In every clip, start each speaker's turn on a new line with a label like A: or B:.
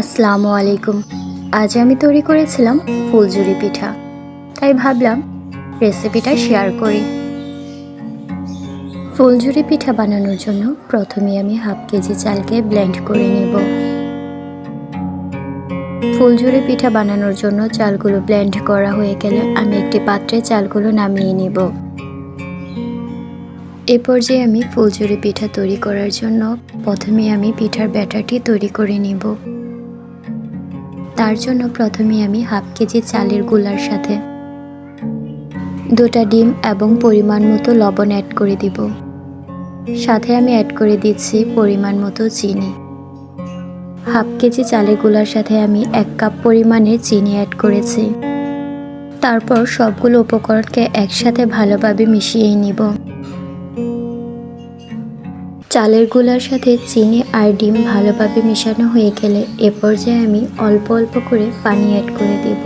A: আসসালামু আলাইকুম। আজ আমি তৈরি করেছিলাম ফুলঝুরি পিঠা। তাই ভাবলাম রেসিপিটা শেয়ার করি। ফুলঝুরি পিঠা বানানোর জন্য প্রথমে আমি হাফ কেজি চালকে ব্লেন্ড করে নেব। ফুলঝুরি পিঠা বানানোর জন্য চালগুলো ব্লেন্ড করা হয়ে গেলে আমি একটি পাত্রে চালগুলো নামিয়ে নেব। এ পর্যায়ে আমি ফুলঝুরি পিঠা তৈরি করার জন্য প্রথমে আমি পিঠার ব্যাটারটি তৈরি করে নিব। তার জন্য প্রথমে আমি হাফ কেজি চালেরগুলার সাথে দুটা ডিম এবং পরিমাণ মতো লবণ অ্যাড করে দিব। সাথে আমি অ্যাড করে দিচ্ছি পরিমাণ মতো চিনি। হাফ কেজি চালেরগুলার সাথে আমি এক কাপ পরিমাণে চিনি অ্যাড করেছি। তারপর সবগুলো উপকরণকে একসাথে ভালোভাবে মিশিয়ে নিব। চালেরগুলার সাথে চিনি আর ডিম ভালোভাবে মেশানো হয়ে গেলে এ পর্যায়ে আমি অল্প অল্প করে পানি অ্যাড করে দেব।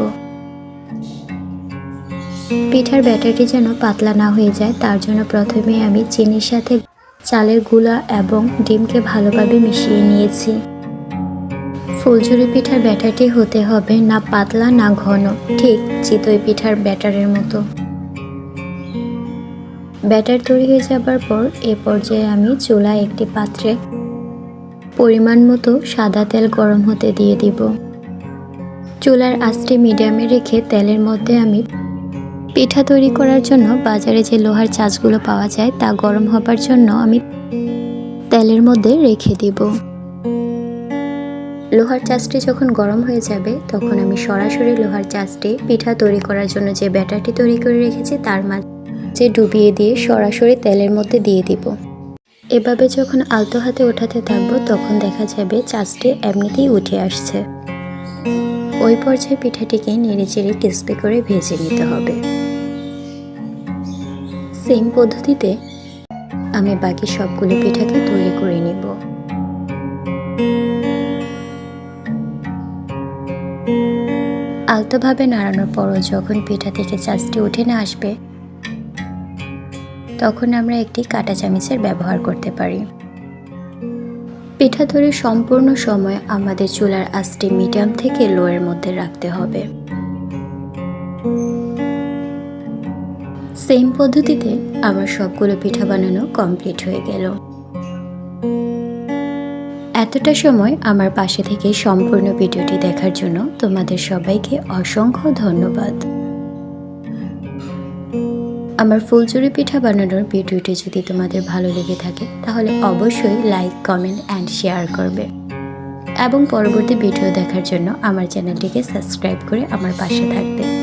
A: পিঠার ব্যাটারটি যেন পাতলা না হয়ে যায়, তার জন্য প্রথমে আমি চিনির সাথে চালেরগুলা এবং ডিমকে ভালোভাবে মিশিয়ে নিয়েছি। ফুলঝুরি পিঠার ব্যাটারটি হতে হবে না পাতলা না ঘন, ঠিক চিতই পিঠার ব্যাটারের মতো। ব্যাটার তৈরি হয়ে যাবার পর এ পর্যায়ে আমি চুলায় একটি পাত্রে পরিমাণ মতো সাদা তেল গরম হতে দিয়ে দিব। চুলার আঁচটি মিডিয়ামে রেখে তেলের মধ্যে আমি পিঠা তৈরি করার জন্য বাজারে যে লোহার চাচগুলো পাওয়া যায় তা গরম হবার জন্য আমি তেলের মধ্যে রেখে দিব। লোহার চাষটি যখন গরম হয়ে যাবে, তখন আমি সরাসরি লোহার চাষটি পিঠা তৈরি করার জন্য যে ব্যাটারটি তৈরি করে রেখেছি, তার মাঝে ডুবিয়ে দিয়ে সরাসরি তেলের মধ্যে দিয়ে দিব। এভাবে যখন আলতো হাতে ওঠাতে থাকব, তখন দেখা যাবে চাষটি এমনিতেই উঠে আসছে। ওই পর্যায়ে পিঠাটিকে নেড়ে চেড়ে ক্রিস্পি করে ভেজে নিতে হবে। সেম পদ্ধতিতে আমি বাকি সবগুলো পিঠাকে তৈরি করে নিব। আলতোভাবে নাড়ানোর পরও যখন পিঠা থেকে চাষটি উঠে না আসবে তখন আমরা একটি কাঁটা চামিচের ব্যবহার করতে পারি। পিঠা তৈরির সম্পূর্ণ সময় আমাদের চুলার আঁচটি মিডিয়াম থেকে লোয়ের মধ্যে রাখতে হবে। সেম পদ্ধতিতে আমার সবগুলো পিঠা বানানো কমপ্লিট হয়ে গেল। এতটা সময় আমার পাশে থেকে সম্পূর্ণ ভিডিওটি দেখার জন্য তোমাদের সবাইকে অসংখ্য ধন্যবাদ। আমার ফুলচুরি পিঠা বানানোর ভিডিওটি যদি তোমাদের ভালো লেগে থাকে, তাহলে অবশ্যই লাইক কমেন্ট অ্যান্ড শেয়ার করবে। এবং পরবর্তী ভিডিও দেখার জন্য আমার চ্যানেলটিকে সাবস্ক্রাইব করে আমার পাশে থাকবে।